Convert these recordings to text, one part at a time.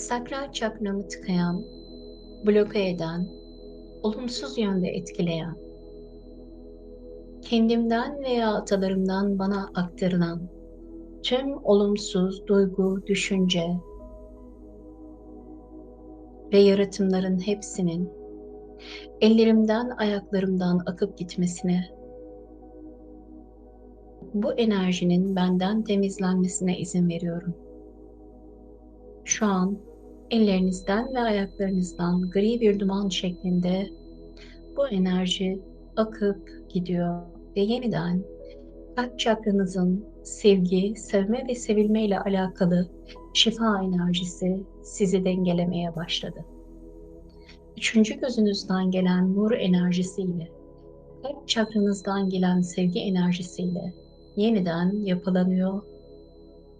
sakral çakramı tıkayan, bloke eden, olumsuz yönde etkileyen, kendimden veya atalarımdan bana aktarılan tüm olumsuz duygu, düşünce ve yaratımların hepsinin ellerimden, ayaklarımdan akıp gitmesine, bu enerjinin benden temizlenmesine izin veriyorum. Şu an ellerinizden ve ayaklarınızdan gri bir duman şeklinde bu enerji akıp gidiyor ve yeniden kalp çakranızın sevgi, sevme ve sevilme ile alakalı şifa enerjisi sizi dengelemeye başladı. Üçüncü gözünüzden gelen nur enerjisiyle, kalp çakranızdan gelen sevgi enerjisiyle yeniden yapılanıyor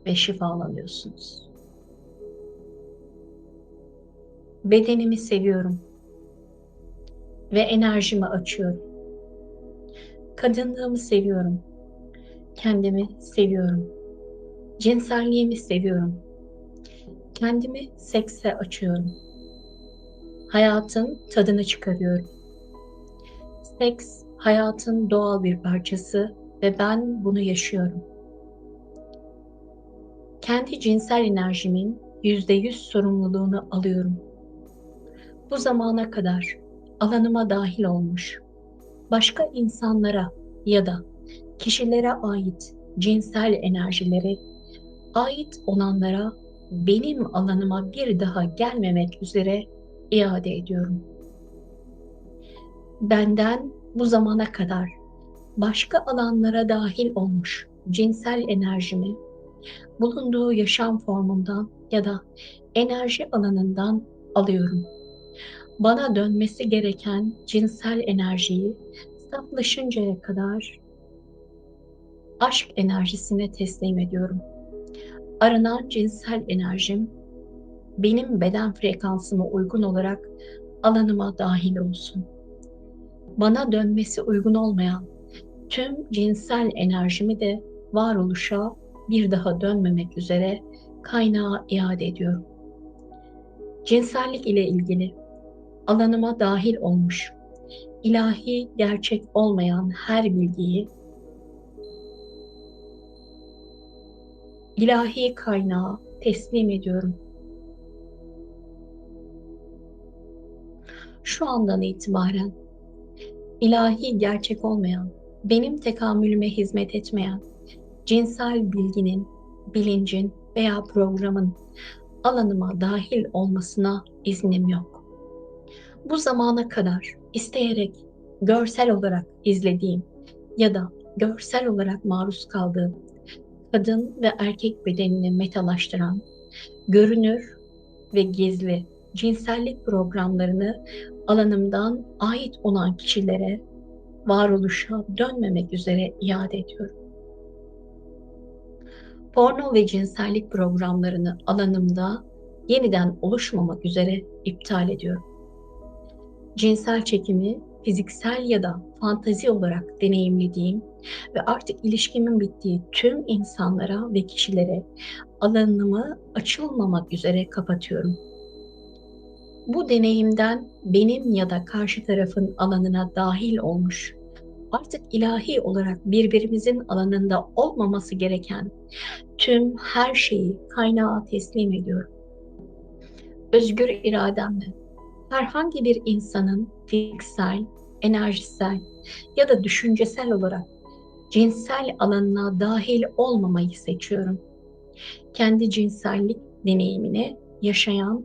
ve şifalanıyorsunuz. Bedenimi seviyorum ve enerjimi açıyorum. Kadınlığımı seviyorum. Kendimi seviyorum. Cinselliğimi seviyorum. Kendimi sekse açıyorum. Hayatın tadını çıkarıyorum. Seks hayatın doğal bir parçası ve ben bunu yaşıyorum. Kendi cinsel enerjimin yüzde yüz sorumluluğunu alıyorum. Bu zamana kadar alanıma dahil olmuş başka insanlara ya da kişilere ait cinsel enerjileri ait olanlara benim alanıma bir daha gelmemek üzere iade ediyorum. Benden bu zamana kadar başka alanlara dahil olmuş cinsel enerjimi bulunduğu yaşam formundan ya da enerji alanından alıyorum. Bana dönmesi gereken cinsel enerjiyi saflaşıncaya kadar aşk enerjisine teslim ediyorum. Aranan cinsel enerjim benim beden frekansıma uygun olarak alanıma dahil olsun. Bana dönmesi uygun olmayan tüm cinsel enerjimi de varoluşa bir daha dönmemek üzere kaynağa iade ediyorum. Cinsellik ile ilgili alanıma dahil olmuş ilahi gerçek olmayan her bilgiyi ilahi kaynağa teslim ediyorum. Şu andan itibaren ilahi gerçek olmayan, benim tekamülüme hizmet etmeyen cinsel bilginin, bilincin veya programın alanıma dahil olmasına iznim yok. Bu zamana kadar isteyerek görsel olarak izlediğim ya da görsel olarak maruz kaldığım kadın ve erkek bedenini metalaştıran, görünür ve gizli cinsellik programlarını alanımdan ait olan kişilere varoluşa dönmemek üzere iade ediyorum. Porno ve cinsellik programlarını alanımda yeniden oluşmamak üzere iptal ediyorum cinsel çekimi fiziksel ya da fantazi olarak deneyimlediğim ve artık ilişkimin bittiği tüm insanlara ve kişilere alanımı açılmamak üzere kapatıyorum. Bu deneyimden benim ya da karşı tarafın alanına dahil olmuş, artık ilahi olarak birbirimizin alanında olmaması gereken tüm her şeyi kaynağa teslim ediyorum. Özgür irademle herhangi bir insanın fiziksel, enerjisel ya da düşüncesel olarak cinsel alanına dahil olmamayı seçiyorum. Kendi cinsellik deneyimini yaşayan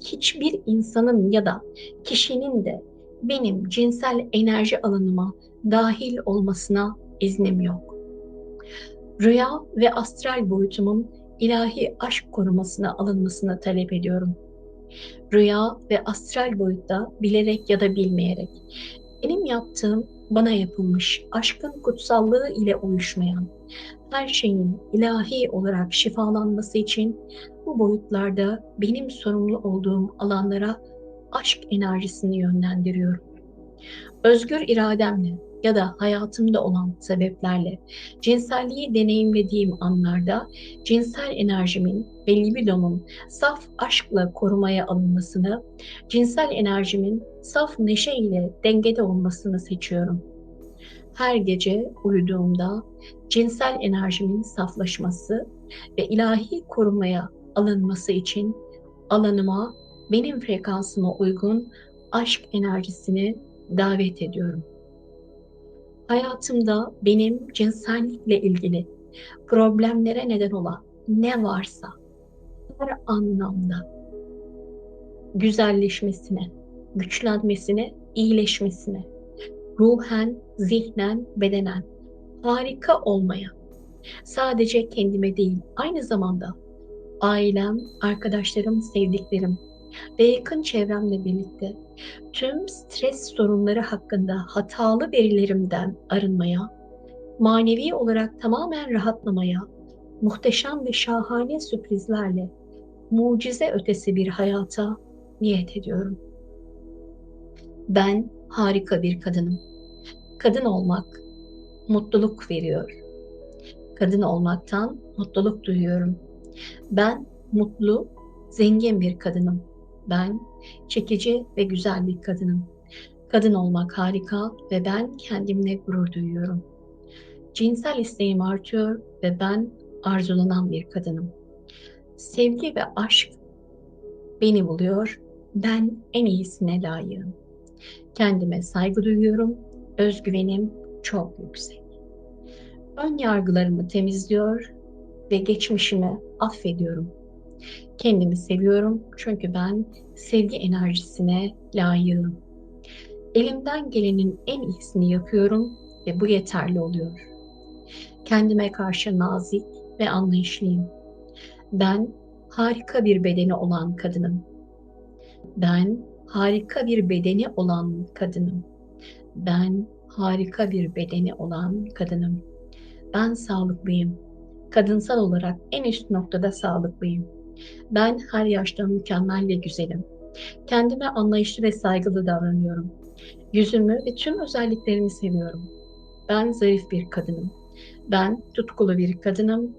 hiçbir insanın ya da kişinin de benim cinsel enerji alanıma dahil olmasına iznim yok. Rüya ve astral boyutumun ilahi aşk korumasına alınmasını talep ediyorum.'' Rüya ve astral boyutta bilerek ya da bilmeyerek benim yaptığım bana yapılmış aşkın kutsallığı ile uyuşmayan her şeyin ilahi olarak şifalanması için bu boyutlarda benim sorumlu olduğum alanlara aşk enerjisini yönlendiriyorum. Özgür irademle ya da hayatımda olan sebeplerle cinselliği deneyimlediğim anlarda cinsel enerjimin ve libidomun saf aşkla korumaya alınmasını, cinsel enerjimin saf neşe ile dengede olmasını seçiyorum. Her gece uyuduğumda cinsel enerjimin saflaşması ve ilahi korumaya alınması için alanıma benim frekansıma uygun aşk enerjisini davet ediyorum. Hayatımda benim cinsellikle ilgili problemlere neden olan ne varsa her anlamda güzelleşmesine, güçlenmesine, iyileşmesine, ruhen, zihnen, bedenen harika olmaya, sadece kendime değil, aynı zamanda ailem, arkadaşlarım, sevdiklerim ve yakın çevremle birlikte tüm stres sorunları hakkında hatalı verilerimden arınmaya, manevi olarak tamamen rahatlamaya, muhteşem ve şahane sürprizlerle mucize ötesi bir hayata niyet ediyorum. Ben harika bir kadınım. Kadın olmak mutluluk veriyor. Kadın olmaktan mutluluk duyuyorum. Ben mutlu, zengin bir kadınım. Ben çekici ve güzel bir kadınım. Kadın olmak harika ve ben kendimle gurur duyuyorum. Cinsel isteğim artıyor ve ben arzulanan bir kadınım. Sevgi ve aşk beni buluyor. Ben en iyisine layığım. Kendime saygı duyuyorum. Özgüvenim çok yüksek. Ön yargılarımı temizliyor ve geçmişimi affediyorum. Kendimi seviyorum çünkü ben sevgi enerjisine layığım. Elimden gelenin en iyisini yapıyorum ve bu yeterli oluyor. Kendime karşı nazik ve anlayışlıyım. Ben harika bir bedeni olan kadınım. Ben harika bir bedeni olan kadınım. Ben harika bir bedeni olan kadınım. Ben sağlıklıyım. Kadınsal olarak en üst noktada sağlıklıyım. Ben her yaşta mükemmel ve güzelim. Kendime anlayışlı ve saygılı davranıyorum. Yüzümü ve tüm özelliklerimi seviyorum. Ben zarif bir kadınım. Ben tutkulu bir kadınım.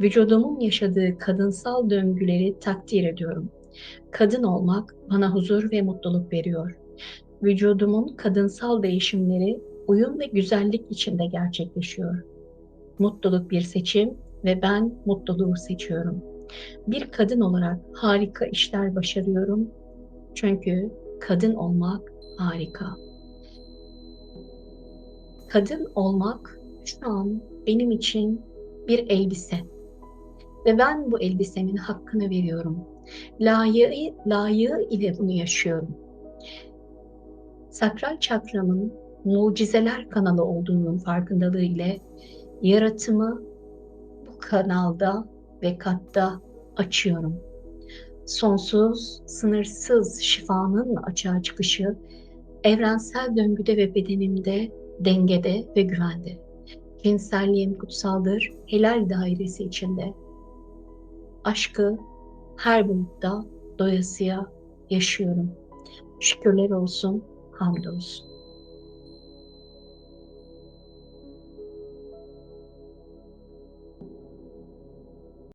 Vücudumun yaşadığı kadınsal döngüleri takdir ediyorum. Kadın olmak bana huzur ve mutluluk veriyor. Vücudumun kadınsal değişimleri uyum ve güzellik içinde gerçekleşiyor. Mutluluk bir seçim ve ben mutluluğu seçiyorum. Bir kadın olarak harika işler başarıyorum. Çünkü kadın olmak harika. Kadın olmak şu an benim için bir elbise. Ve ben bu elbisenin hakkını veriyorum. Layığı, layığı ile bunu yaşıyorum. Sakral çakramın mucizeler kanalı olduğunun farkındalığı ile yaratımı bu kanalda ve katta açıyorum. Sonsuz, sınırsız şifanın açığa çıkışı evrensel döngüde ve bedenimde dengede ve güvende. Cinselliğim kutsaldır, helal dairesi içinde. Aşkı her boyutta doyasıya yaşıyorum. Şükürler olsun, hamdolsun.